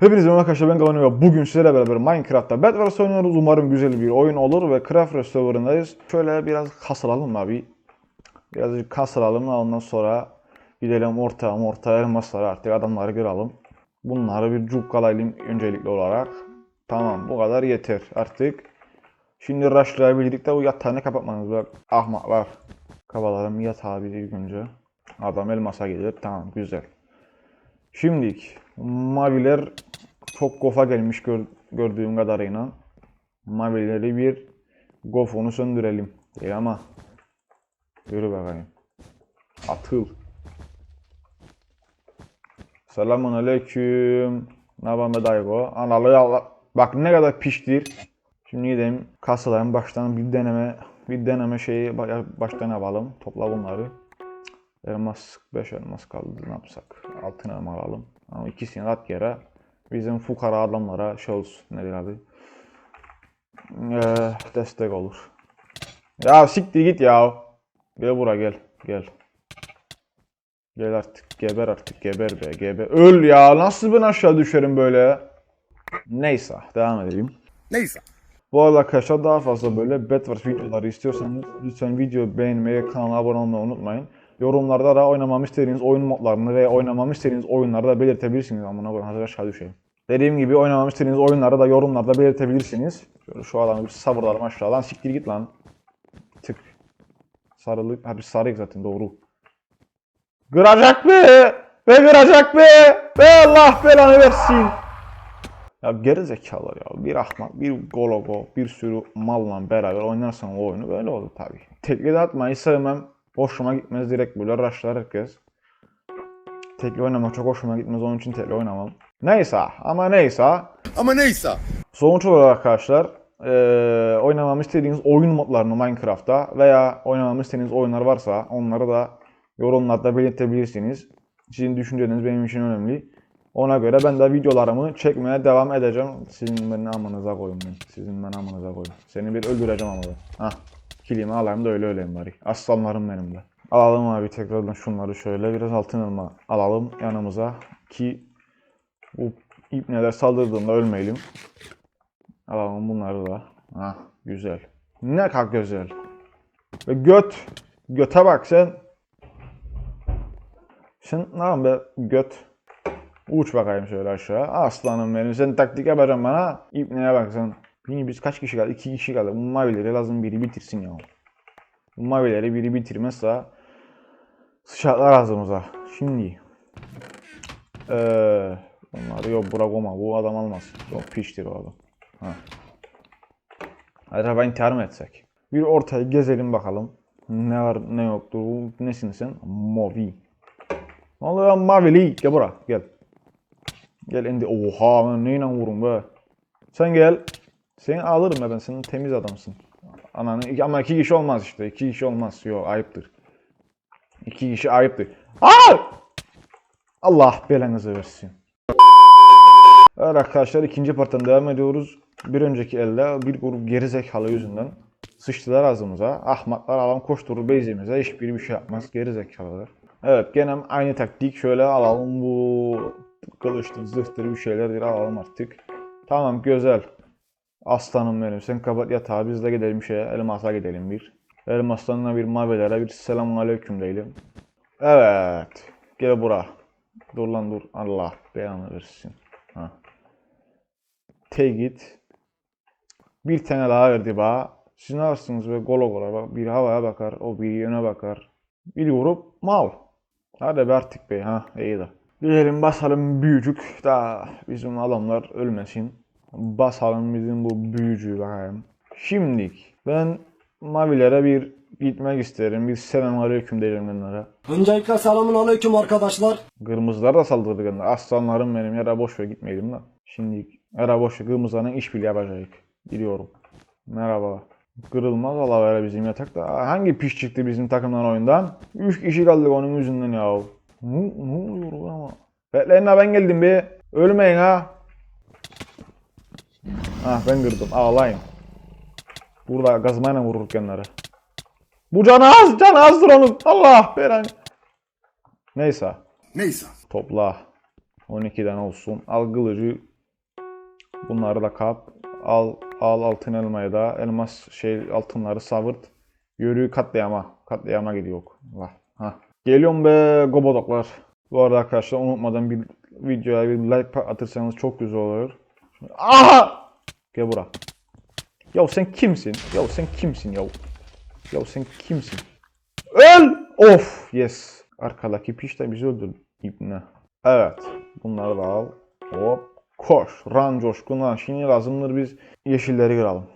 Hepinize merhaba arkadaşlar ben Kavan ve bugün sizlerle beraber Minecraft'ta Bedwars oynuyoruz. Umarım güzel bir oyun olur ve Craft Restore'ındayız. Şöyle biraz kasılalım abi. Birazcık kasılalım ondan sonra gidelim orta orta elmasları artık adamları kıralım. Bunları bir cukkalayalım öncelikli olarak. Tamam bu kadar yeter artık. Şimdi rushlayabildik de o yatağını kapatmanız bak ahmaklar. Kabalarım yatağı bir ilk önce. Adam elmasa gelir tamam güzel. Şimdilik maviler çok gofa gelmiş gör- gördüğüm kadarıyla. Mavileri bir gofunu söndürelim. Değil ama. Yürü bakayım. Atıl. Selamun aleyküm. Ne yapalım be dayıgo? Analı yalla. Bak ne kadar piştir. Şimdi gidelim kasaların baştan bir deneme bir deneme şeyi ba- baştan yapalım. Topla bunları. Elmas 5 elmas kaldı ne yapsak? Altın elma alalım. Ama ikisini at yere bizim fukara adamlara şey olsun nedir adı? Ee, destek olur. Ya siktir git ya. Gel buraya gel. Gel. Gel artık. Geber artık. Geber be. Geber. Öl ya. Nasıl ben aşağı düşerim böyle? Neyse. Devam edelim. Neyse. Bu arada arkadaşlar daha fazla böyle Bedwars videoları istiyorsanız lütfen videoyu beğenmeyi, kanala abone olmayı unutmayın. Yorumlarda da oynamamı istediğiniz oyun modlarını ve oynamamı istediğiniz oyunları da belirtebilirsiniz. Amına koyayım hazır aşağı düşeyim. Dediğim gibi oynamamı istediğiniz oyunları da yorumlarda belirtebilirsiniz. Şöyle şu adamı bir sabırlarım aşağı. Lan siktir git lan. Tık. Sarılı. Ha bir sarıyık zaten doğru. Kıracak be! Ve kıracak be! Ve Allah belanı versin! Ya geri zekalar ya. Bir ahmak, bir gologo, bir sürü malla beraber oynarsan o oyunu böyle olur tabii. Tekli atmayı sevmem. Hoşuma gitmez direkt böyle rushlar herkes. Tekli oynamak çok hoşuma gitmez onun için tekli oynamam. Neyse ama neyse. Ama neyse. Sonuç olarak arkadaşlar eee oynamamı istediğiniz oyun modlarını Minecraft'ta veya oynamamı istediğiniz oyunlar varsa onları da yorumlarda belirtebilirsiniz. Sizin düşünceleriniz benim için önemli. Ona göre ben de videolarımı çekmeye devam edeceğim. Sizin beni amınıza koyun ben. Sizin ben amınıza koyun. Seni bir öldüreceğim ama ben. Hah. Kilimi alayım da öyle öleyim bari. Aslanlarım benim de. Alalım abi tekrardan şunları şöyle biraz altın elma alalım yanımıza ki bu ipneler saldırdığında ölmeyelim. Alalım bunları da. Hah güzel. Ne kadar güzel. Ve göt. Göte bak sen. Sen ne yapıyorsun be göt? Uç bakayım şöyle aşağı. Aslanım benim. Sen taktik yapacaksın bana. İpneye bak sen. Yine biz kaç kişi kaldı? İki kişi kaldı. Bu mavileri lazım biri bitirsin ya. Bu mavileri biri bitirmezse sıçaklar ağzımıza. Şimdi. Eee Bunları yok olma. Bu adam almaz. Yok piştir o adam. Ha. Acaba intihar mı etsek? Bir ortayı gezelim bakalım. Ne var ne yoktur. Nesin sen? Mavi. Ne oluyor lan mavili? Gel bura gel. Gel indi. Oha ben neyle vurun be. Sen gel. Seni alırım ben. Senin temiz adamsın. Ananı ama iki kişi olmaz işte. İki kişi olmaz. Yok ayıptır. İki kişi ayıptır. Aa! Allah belanızı versin. Evet arkadaşlar ikinci parttan devam ediyoruz. Bir önceki elde bir grup gerizekalı yüzünden sıçtılar ağzımıza. Ahmaklar alan koşturur beyzimize. Hiçbiri bir şey yapmaz. Gerizekalılar. Evet gene aynı taktik. Şöyle alalım bu kılıçtır, zırhtır bir şeylerdir alalım artık. Tamam güzel. Aslanım benim. Sen kapat yatağı biz de gidelim şeye. Elmas'a gidelim bir. Elmas'tan bir mavilere bir selamun aleyküm diyelim. Evet. Gel bura. Dur lan dur. Allah belanı versin. Ha. Te. Bir tane daha verdi bana. Siz ne yaparsınız be gola gola. Biri havaya bakar, o biri yöne bakar. Bir vurup mal. Hadi be artık be ha iyi de. Gidelim basalım büyücük. Daha bizim adamlar ölmesin. Basalım bizim bu büyücüyü bakayım. Şimdilik ben mavilere bir gitmek isterim. Bir selam aleyküm diyeceğim onlara. Öncelikle selamun aleyküm arkadaşlar. Kırmızılar da saldırdı kendine. Aslanlarım benim yara boş ver gitmeyelim da. Şimdi yara boş ver kırmızıların işbirliği yapacak. Gidiyorum. Merhaba. Kırılmaz Allah vere bizim yatakta. Hangi piş çıktı bizim takımdan oyundan? 3 kişi kaldık onun yüzünden ya. Ne, ne oluyor ama? Bekleyin ha ben geldim bir. Ölmeyin ha. Ah ben kırdım. Ağlayın. Burada gazmayla vurur kendileri. Bu canı az, canı azdır onun. Allah belanı. Neyse. Neyse. Topla. 12 tane olsun. Al kılıcı. Bunları da kap. Al al altın elmayı da. Elmas şey altınları savırt. Yürü katliama. Katliama gidiyor. Allah. Ha. Geliyorum be gobodoklar. Bu arada arkadaşlar unutmadan bir videoya bir like atırsanız çok güzel olur. Aha! Gel bura. Ya sen kimsin? Ya sen kimsin ya? Ya sen kimsin? Öl! Of! Yes. Arkadaki piş de bizi öldürdü. İbne. Evet. Bunları da al. Hop. Koş. Ran coşkuna. Şimdi lazımdır biz yeşilleri kıralım.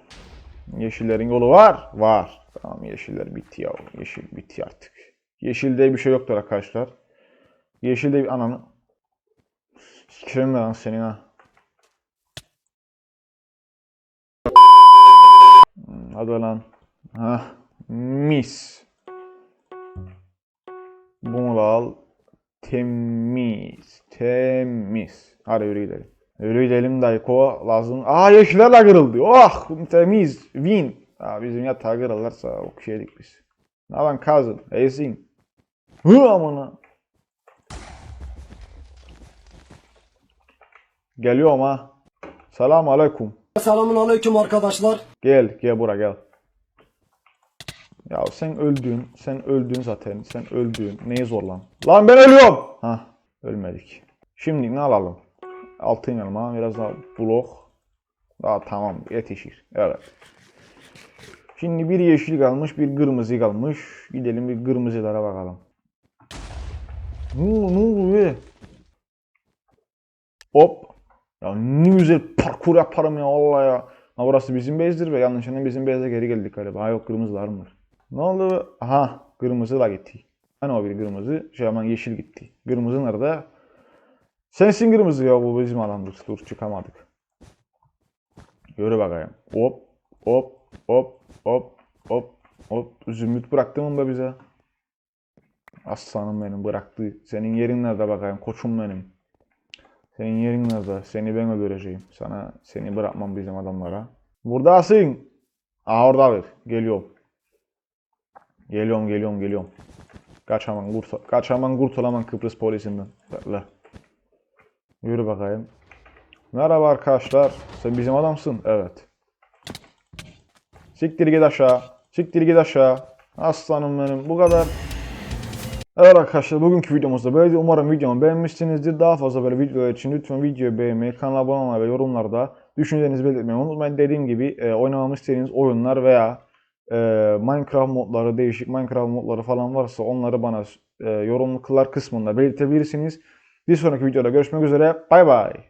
Yeşillerin yolu var. Var. Tamam yeşiller bitti ya. Yeşil bitti artık. Yeşilde bir şey yoktur arkadaşlar. Yeşilde bir ananı. Sikerim ben lan senin ha. Hadi lan. Hah. Mis. Bunu da al. Temiz. Temiz. Hadi yürü gidelim. Yürü gidelim Dayko. Lazım. Aa yeşillerle kırıldı. Oh temiz. Win. Aa, bizim yatağı kırılırsa okuyaydık biz. Ne lan kazın? Eysin. Hı amına. Geliyorum ha. Selamun aleyküm. Selamun aleyküm arkadaşlar. Gel, gel bura gel. Ya sen öldün, sen öldün zaten, sen öldün. Neyi zorlan? Lan ben ölüyorum. Ha, ölmedik. Şimdi ne alalım? Altın elma, biraz daha blok. Daha tamam, yetişir. Evet. Şimdi bir yeşil kalmış, bir kırmızı kalmış. Gidelim bir kırmızılara bakalım. Ne, ne oluyor? Hop. Ya ne güzel parkur yaparım ya Allah ya. Ha burası bizim bezdir ve yanlışlıkla bizim beze geri geldik galiba. Ha yok kırmızılar mı? Ne oldu? Aha kırmızı da gitti. Hani o bir kırmızı şey aman yeşil gitti. Kırmızı nerede? Sensin kırmızı ya bu bizim alandır. Dur çıkamadık. Yürü bakayım. Hop hop hop hop hop hop. Zümrüt bıraktın mı bize? Aslanım benim bıraktı. Senin yerin nerede bakayım koçum benim. Senin yerin nerede? Seni ben öldüreceğim. Sana seni bırakmam bizim adamlara. Buradasın. Aa orada bir. Geliyorum. Geliyorum geliyorum geliyorum. Kaç hemen kurtul. Kaç hemen kurtul hemen Kıbrıs polisinden. Bekle. Yürü bakayım. Merhaba arkadaşlar. Sen bizim adamsın. Evet. Siktir git aşağı. Siktir git aşağı. Aslanım benim. Bu kadar. Evet arkadaşlar bugünkü videomuzda böyleydi. Umarım videomu beğenmişsinizdir. Daha fazla böyle videolar için lütfen videoyu beğenmeyi, kanala abone olmayı ve yorumlarda düşüncelerinizi belirtmeyi unutmayın. Dediğim gibi e, oynamamı istediğiniz oyunlar veya e, Minecraft modları, değişik Minecraft modları falan varsa onları bana e, yorumlar kısmında belirtebilirsiniz. Bir sonraki videoda görüşmek üzere. Bay bay.